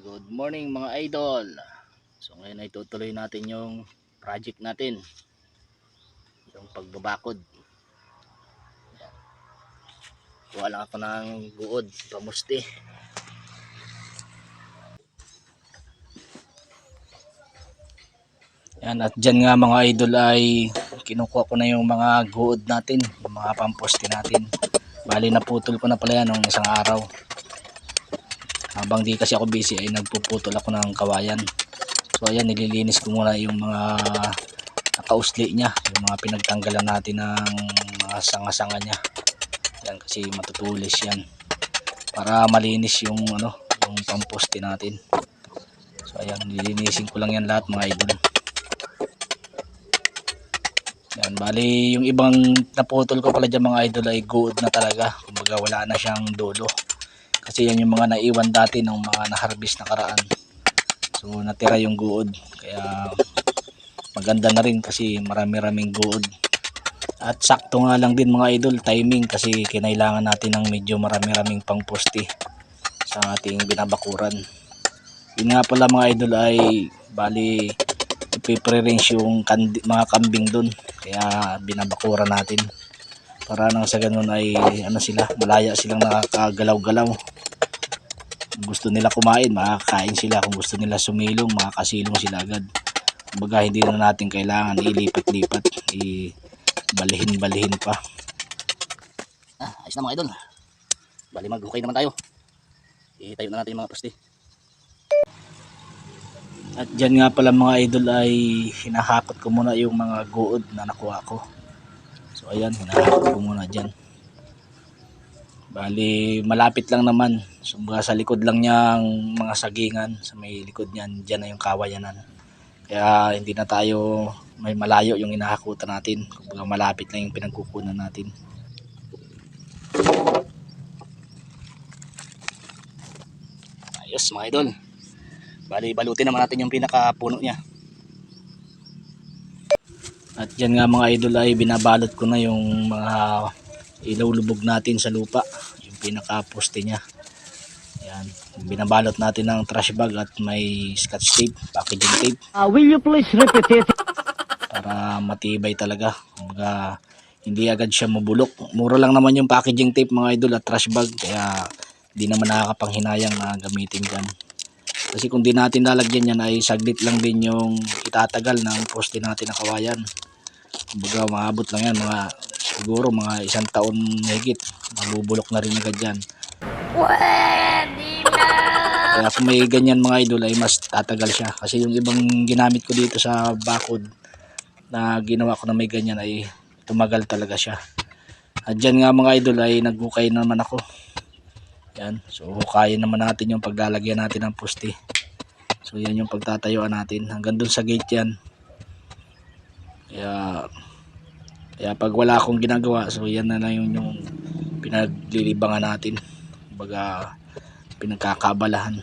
Good morning mga idol. So ngayon ay tutuloy natin yung project natin. Yung pagbabakod. Yan. Kuha lang ako ng guod, pamusti. Yan at dyan nga mga idol ay kinukuha ko na yung mga guod natin, yung mga pamposte natin. Bali naputol ko na pala yan nung isang araw habang di kasi ako busy ay nagpuputol ako ng kawayan. So ayan nililinis ko muna yung mga nakausli niya yung mga pinagtanggalan natin ng mga sanga-sanga niya. Yan kasi matutulis yan. Para malinis yung ano yung pamposte natin. So ayan nililinisin ko lang yan lahat mga idol. Yan bali yung ibang naputol ko pala dyan mga idol ay good na talaga. Kumbaga wala na siyang dulo kasi yan yung mga naiwan dati ng mga na-harvest na karaan. So natira yung guod. Kaya maganda na rin kasi marami-raming guod. At sakto nga lang din mga idol timing. Kasi kinailangan natin ng medyo marami-raming pangposte sa ating binabakuran. Yun nga pala mga idol ay bali ipiprerange yung mga kambing dun. Kaya binabakuran natin. Para nang sa ganun ay ano sila malaya silang nakakagalaw-galaw kung gusto nila kumain makakain sila. Kung gusto nila sumilong makakasilong sila agad. Kumbaga hindi na natin kailangan ilipat-lipat i-balihin-balihin pa. Ah, ayos na mga idol. Bali maghukay naman tayo. Itayo na natin yung mga poste. At dyan nga pala mga idol ay hinahakot ko muna yung mga guod na nakuha ko. So ayan, hinahakot ko muna dyan. Bali, malapit lang naman. Sumbaga sa likod lang niyang mga sagingan. Sa may likod niyan, dyan na yung kawayanan. Kaya hindi na tayo may malayo yung inahakutan natin. Kumbaga malapit lang yung pinagkukunan natin. Ayos mga idol. Bali, balutin naman natin yung pinakapuno niya. At yan nga mga idol ay binabalot ko na yung mga ilulubog natin sa lupa. Yung pinaka-poste niya. Yan. Binabalot natin ng trash bag at may scotch tape, packaging tape Uh, will you please repeat it? para matibay talaga. Kumbaga hindi agad siya mabulok. Mura lang naman yung packaging tape mga idol at trash bag kaya hindi naman nakakapanghinayang na gamitin dyan. Kasi kung di natin lalagyan yan ay saglit lang din yung itatagal ng poste natin na kawayan. Kumbaga maabot lang yan mga siguro mga isang taon higit. Mabubulok na rin agad yan. Kaya kung may ganyan mga idol ay mas tatagal siya. Kasi yung ibang ginamit ko dito sa bakod na ginawa ko na may ganyan ay tumagal talaga siya. At dyan nga mga idol ay naghukay naman ako. Yan. So hukayin naman natin yung paglalagyan natin ng pusti. So yan yung pagtatayuan natin. Hanggang dun sa gate yan. Kaya kaya pag wala akong ginagawa, so yan na lang yung, yung pinaglilibangan natin. Kumbaga pinagkakabalahan.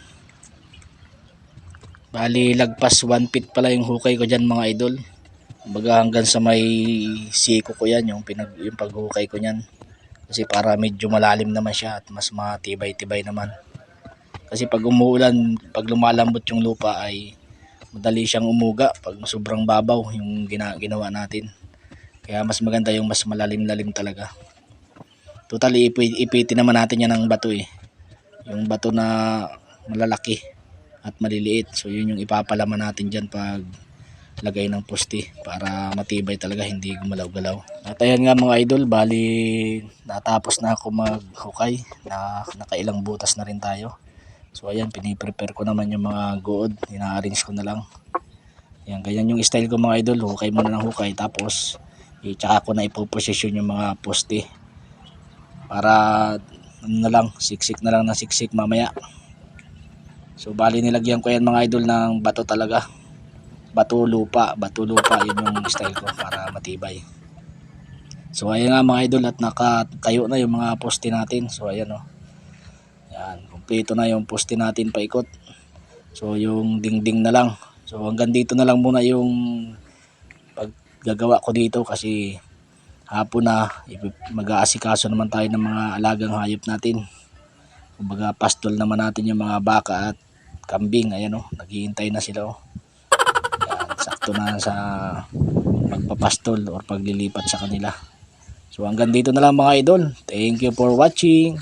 Bali lagpas 1 feet pala yung hukay ko dyan mga idol. Kumbaga hanggang sa may siko ko yan yung, pinag, yung paghukay ko niyan. Kasi para medyo malalim naman siya at mas matibay-tibay naman. Kasi pag umuulan, pag lumalambot yung lupa ay madali siyang umuga pag sobrang babaw yung gina, ginawa natin. Kaya mas maganda yung mas malalim-lalim talaga. Totally ipi, ipitin naman natin yan ng bato eh. Yung bato na malalaki at maliliit. So yun yung ipapalaman natin dyan pag lagay ng poste para matibay talaga hindi gumalaw-galaw. At ayan nga mga idol, bali natapos na ako maghukay na nakailang butas na rin tayo. So ayan, piniprepare ko naman yung mga good, ina-arrange ko na lang. Yan, ganyan yung style ko mga idol, hukay muna ng hukay tapos i-tsaka ko na ipoposisyon yung mga poste para ano na lang, siksik na lang na siksik mamaya. So bali nilagyan ko yan mga idol ng bato talaga bato lupa, bato lupa, yun yung style ko para matibay. So ayan nga mga idol at nakatayo na yung mga poste natin. So ayan o. Oh. Yan, kumpleto na yung poste natin paikot. So yung dingding na lang. So hanggang dito na lang muna yung paggagawa ko dito kasi hapon na mag-aasikaso naman tayo ng mga alagang hayop natin. Kumbaga pastol naman natin yung mga baka at kambing. Ayan oh, naghihintay na sila oh. Yan, sakto na sa magpapastol or paglilipat sa kanila. So hanggang dito na lang mga idol. Thank you for watching.